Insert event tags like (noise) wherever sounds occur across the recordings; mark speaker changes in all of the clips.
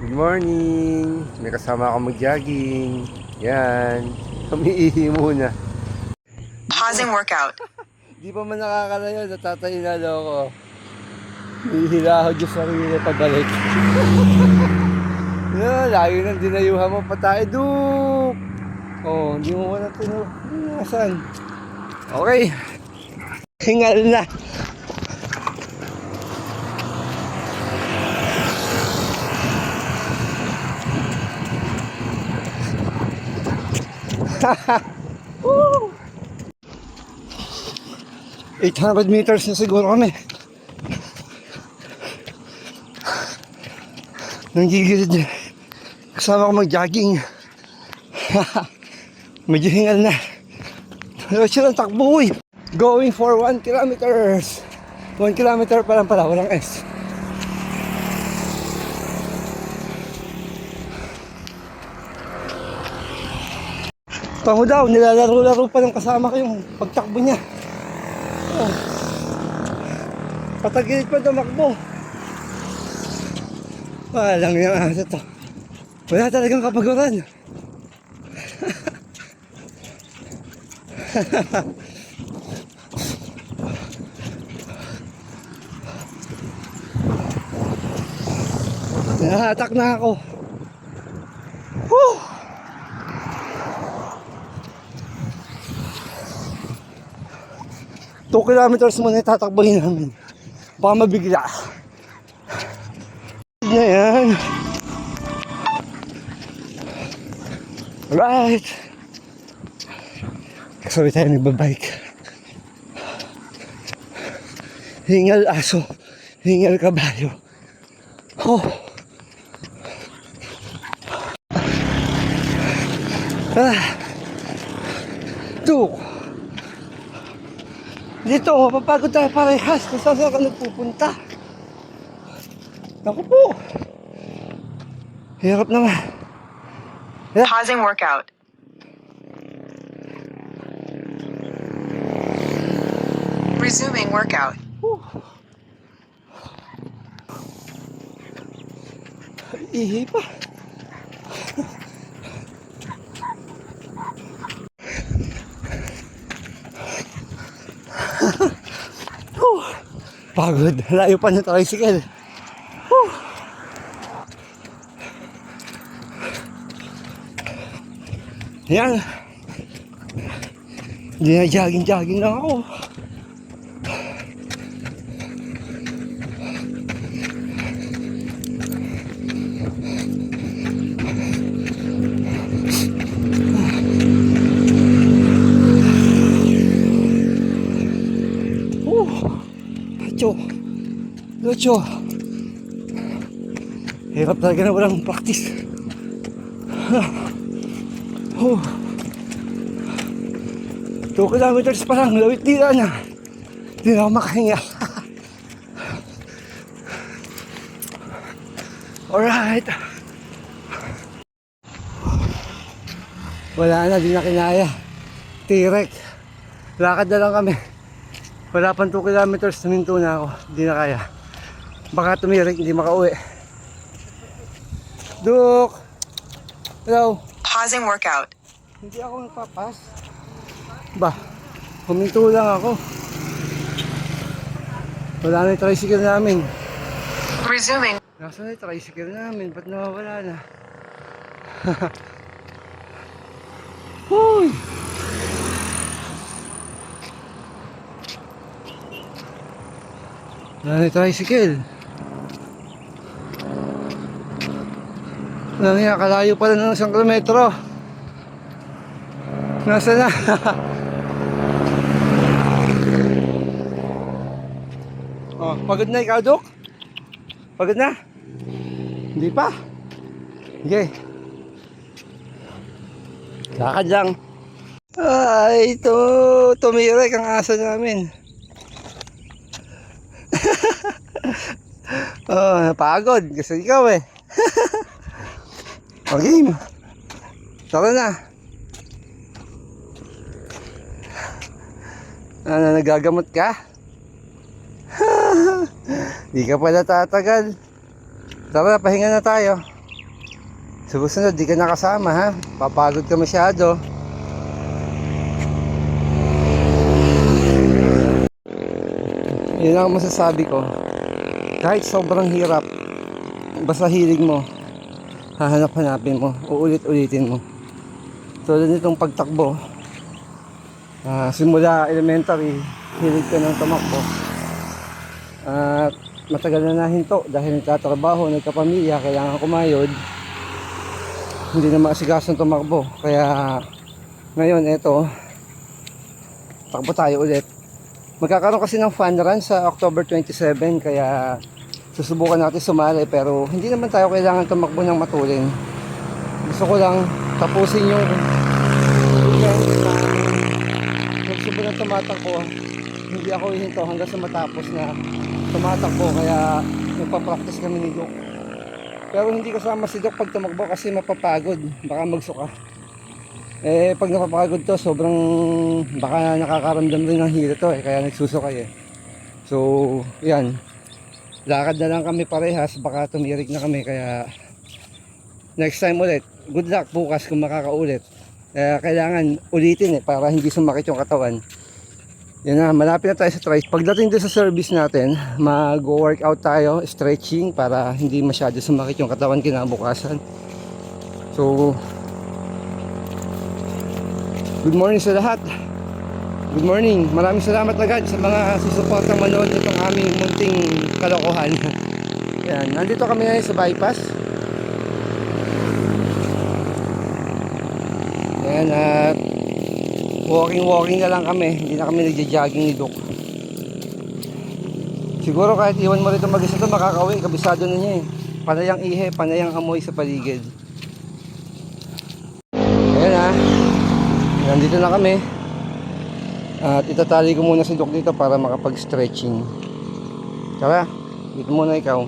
Speaker 1: Good morning! May kasama ako mag-jogging. Yan. Umiihi muna.
Speaker 2: Pausing workout.
Speaker 1: Di pa man nakakalayo, natatayo na daw ako. Hihila ako sa sarili pabalik. (laughs) Yan, lagi nang dinayuhan mo pa tayo, Duk! Oh, hindi mo wala tino. Nasaan? Okay. Hingal na. 800 meters na siguro kami. Nanggigilid na. Kasama ko mag-jogging. (laughs) Medyo hingal na. Diretso lang takbo eh. Going for 1 kilometers. 1 kilometer pa lang pala, walang S. Pango daw, nilalaro-laro pa ng kasama ko yung pagtakbo niya. Oh. Patagilid pa tumakbo. Walang yung asa to. Wala talagang kapaguran. (laughs) Nahatak na ako. Whew! Two kilometers muna tatakbohin namin. Baka mabigla. Na yan. Alright. Kasabay tayo nagbabike. Hingal aso. Hingal kabayo. Oh. Ah. Dito, mapapagod tayo parehas kung saan saan ka nagpupunta. Naku po. Hirap naman.
Speaker 2: Pausing workout. Resuming workout.
Speaker 1: Ihi pa. Pagod. Layo pa ng tricycle. Whew. Yan. Hindi na jogging-jogging lang ako. Oh, Lucho. Lucho. Hirap talaga na walang practice. Oh. Two kilometers pa lang, lawit dila na. Hindi na ako makahinga. (laughs) Alright. Wala na, di na kinaya. Tirek. Lakad na lang kami. Wala pang 2 kilometers, tuminto na ako. Hindi na kaya. Baka tumirik, hindi makauwi. Duk! Hello?
Speaker 2: Pausing workout.
Speaker 1: Hindi ako nagpapas. Ba, huminto lang ako. Wala na yung tricycle namin.
Speaker 2: Resuming.
Speaker 1: Nasaan na yung tricycle namin? Ba't nawawala na? (laughs) Huy! Wala na yung tricycle. Wala nga, kalayo pala ng isang kilometro. Nasaan na? (laughs) oh, pagod na ikaw, Dok? Pagod na? Hindi pa. Sige. Lakad lang. Ay, ito. Tumirek ang aso namin. (laughs) oh, napagod. Kasi ikaw eh. (laughs) o, game. Tara na. Ano, nagagamot ka? (laughs) Di ka pala tatagal. Tara, pahinga na tayo. Susunod, di ka nakasama ha. Papagod ka masyado. Yun ang masasabi ko. Kahit sobrang hirap, basta hilig mo, hahanap-hanapin mo, uulit-ulitin mo. Tulad nitong pagtakbo, ah, simula elementary, hilig ka ng tumakbo. At matagal na nahinto dahil nagtatrabaho, nagkapamilya, kailangan kumayod. Hindi na maasikaso tumakbo. Kaya ngayon, eto, takbo tayo ulit. Magkakaroon kasi ng fun run sa October 27 kaya susubukan natin sumali pero hindi naman tayo kailangan tumakbo ng matulin. Gusto ko lang tapusin yung weekend na tumatakbo. Hindi ako hihinto hanggang sa matapos na tumatakbo kaya nagpa-practice kami ni Doc. Pero hindi kasama si Doc pag tumakbo kasi mapapagod. Baka magsuka. Eh, pag napapagod to, sobrang baka nakakaramdam rin ng hilo to eh, kaya nagsusukay eh. So, yan. Lakad na lang kami parehas, baka tumirik na kami, kaya next time ulit. Good luck bukas kung makakaulit. Kaya kailangan ulitin eh, para hindi sumakit yung katawan. Yan na, malapit na tayo sa try. Pagdating doon sa service natin, mag-workout tayo, stretching, para hindi masyado sumakit yung katawan kinabukasan. So, Good morning sa lahat. Good morning. Maraming salamat agad sa mga susuportang manood nitong aming munting kalokohan. (laughs) Yan, nandito kami ngayon sa bypass. Yan at walking walking na lang kami. Hindi na kami nagja-jogging ni Doc. Siguro kahit iwan mo rito mag-isa to makakauwi. Kabisado na niya eh. Panayang ihe, panayang amoy sa paligid. Ayan ah. Nandito na kami. At itatali ko muna si Doc dito para makapag-stretching. Tara, dito muna ikaw.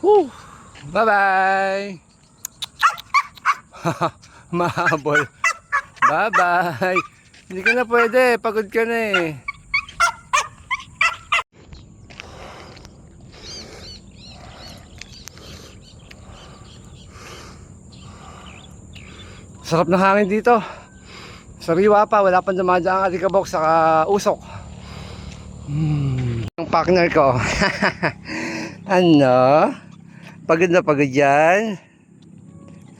Speaker 1: Woo! Bye-bye! (laughs) Mahabol. Bye-bye! Hindi ka na pwede, pagod ka na eh. Sarap ng hangin dito. Sariwa pa, wala pang dumadaan ang alikabok sa usok. Hmm. Ang partner ko. (laughs) ano? Pagod na pagod yan?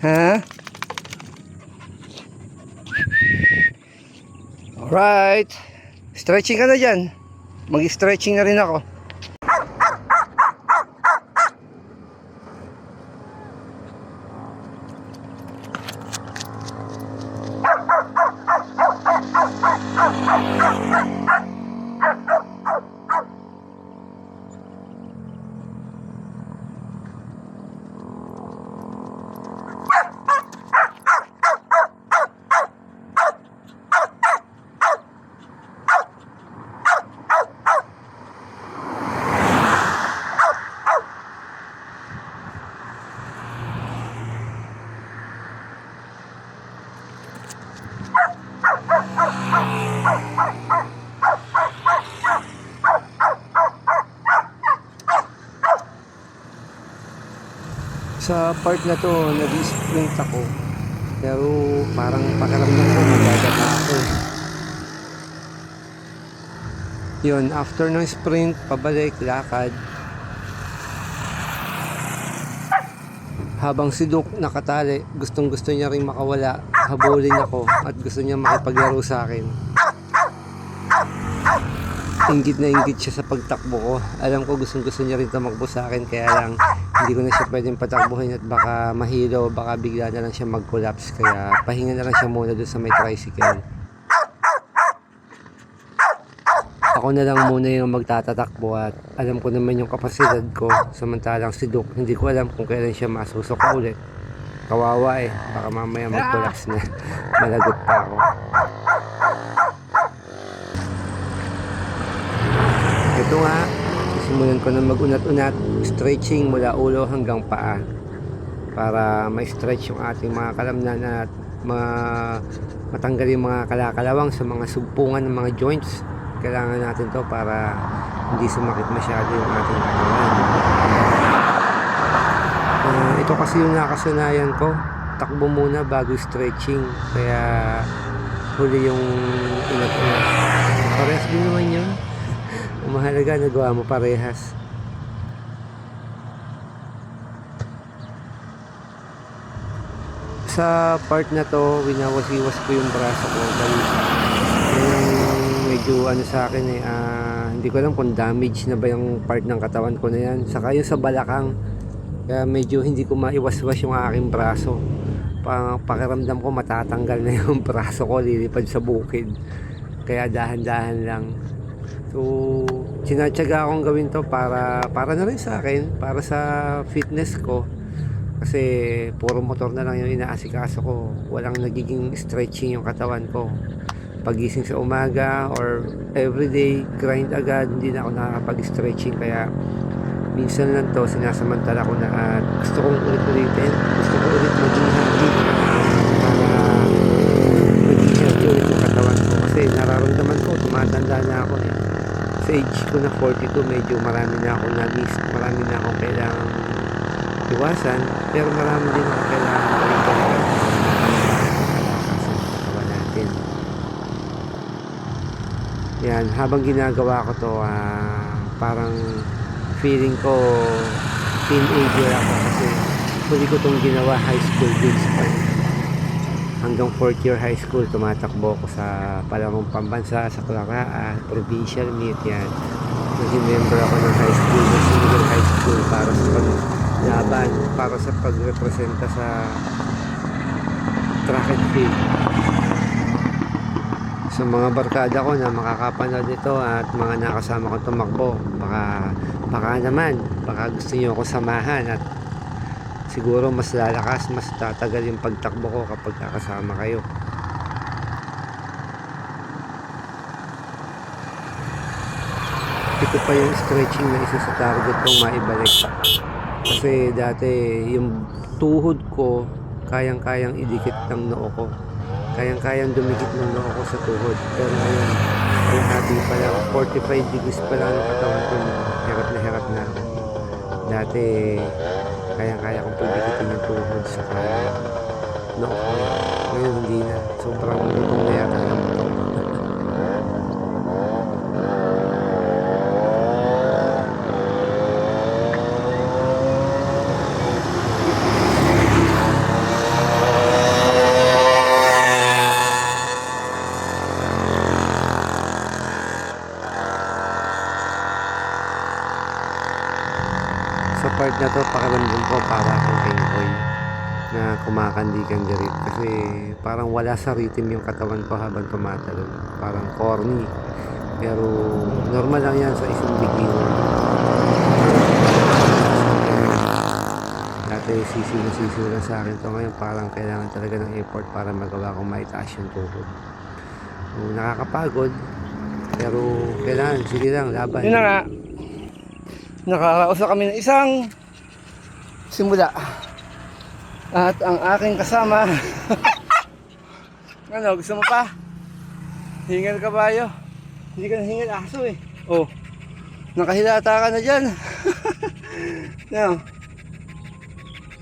Speaker 1: Ha? Alright. Stretching ka na dyan. Mag-stretching na rin ako. Sa part na to, nag-sprint ako. Pero parang pakiramdam ko magdadala ako. Yun, after ng sprint, pabalik, lakad. Habang si Duke nakatali, gustong gusto niya rin makawala, habulin ako at gusto niya makipaglaro sa akin. Ingit na ingit siya sa pagtakbo ko. Alam ko gustong gusto niya rin tumakbo sa akin kaya lang hindi ko na siya pwedeng patakbuhin at baka mahilo, baka bigla na lang siya mag-collapse kaya pahinga na lang siya muna doon sa may tricycle. Ako na lang muna yung magtatatakbo at alam ko naman yung kapasidad ko samantalang si Duke hindi ko alam kung kailan siya masusok ulit. Kawawa eh, baka mamaya mag-collapse na. (laughs) Malagot pa ako. Ito nga, sisimulan ko na magunat-unat, stretching mula ulo hanggang paa para ma-stretch yung ating mga kalamnan at mga matanggal yung mga kalakalawang sa mga sumpungan ng mga joints. Kailangan natin to para hindi sumakit masyado yung ating katawan. Ah,
Speaker 3: ito kasi yung nakasanayan ko. Takbo muna bago stretching. Kaya huli yung inat-inat. Parehas din naman yun. Mahalaga, nagawa mo parehas. Sa part na to, winawas-iwas ko yung braso ko. Dahil medyo ano sa akin eh, ah, hindi ko alam kung damage na ba yung part ng katawan ko na yan. Saka yung sa balakang, kaya medyo hindi ko maiwas-was yung aking braso. Pa pakiramdam ko matatanggal na (laughs) yung braso ko lilipad sa bukid. Kaya dahan-dahan lang. So, sinatsaga akong gawin to para para na rin sa akin, para sa fitness ko. Kasi puro motor na lang yung inaasikaso ko. Walang nagiging stretching yung katawan ko. Pagising sa umaga or everyday grind agad, hindi na ako nakakapag-stretching kaya minsan lang to sinasamantala ko na at gusto kong ulit-ulitin. Gusto ko ulit maging happy para maging healthy ulit yung katawan ko. Kasi nararamdaman ko, tumatanda na ako eh. Sa age ko na 42, medyo marami na akong na-miss. Marami na akong kailangan iwasan. Pero marami din akong kailangan katawan natin. Yan, habang ginagawa ko to, ah, parang feeling ko teenager ako kasi huli ko tong ginawa high school days pa. Hanggang 4th year high school, tumatakbo ko sa palarong pambansa, sa Claraan, provincial meet yan. Naging member ako ng high school, ng senior high school para sa paglaban, para sa pagrepresenta sa track and field sa mga barkada ko na makakapanood nito at mga nakasama ko tumakbo baka baka naman baka gusto niyo ako samahan at siguro mas lalakas mas tatagal yung pagtakbo ko kapag kakasama kayo ito pa yung stretching na isa sa target kong maibalik kasi dati yung tuhod ko kayang-kayang idikit ng noo ko kayang-kayang dumikit ng noo ko sa tuhod. Pero ngayon, ay happy pa lang. 45 degrees pa lang ang katawan ko. Hirap na hirap na. Dati, kayang-kaya kong pidikitin yung tuhod sa noo ko. Ngayon, hindi na. Sobrang lutong na yata ng buto. sa part na to pakiramdam ko para akong Kenkoy na kumakandikan dirit kasi parang wala sa rhythm yung katawan ko habang tumatalon parang corny. Pero normal lang yan sa isang beginner. Dati sisiyo lang sa akin to. Ngayon parang kailangan talaga ng effort para magawa kong maitaas yung tuhod. So, nakakapagod. Pero kailangan sige lang laban.
Speaker 1: Yun na nga. Nakakausap kami ng isang simula. At ang aking kasama. (laughs) ano, gusto mo pa? Hingal kabayo. Hindi ka nahingal aso eh. Oh. Nakahilata ka na dyan. (laughs) no.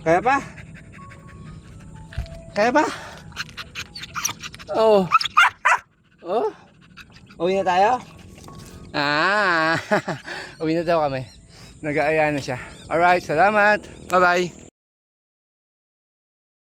Speaker 1: Kaya pa? Kaya pa? Oh. Oh. Uwi na tayo? Ah, (laughs) uwi na daw kami. Nag-aaya na siya. Alright, salamat. Bye-bye.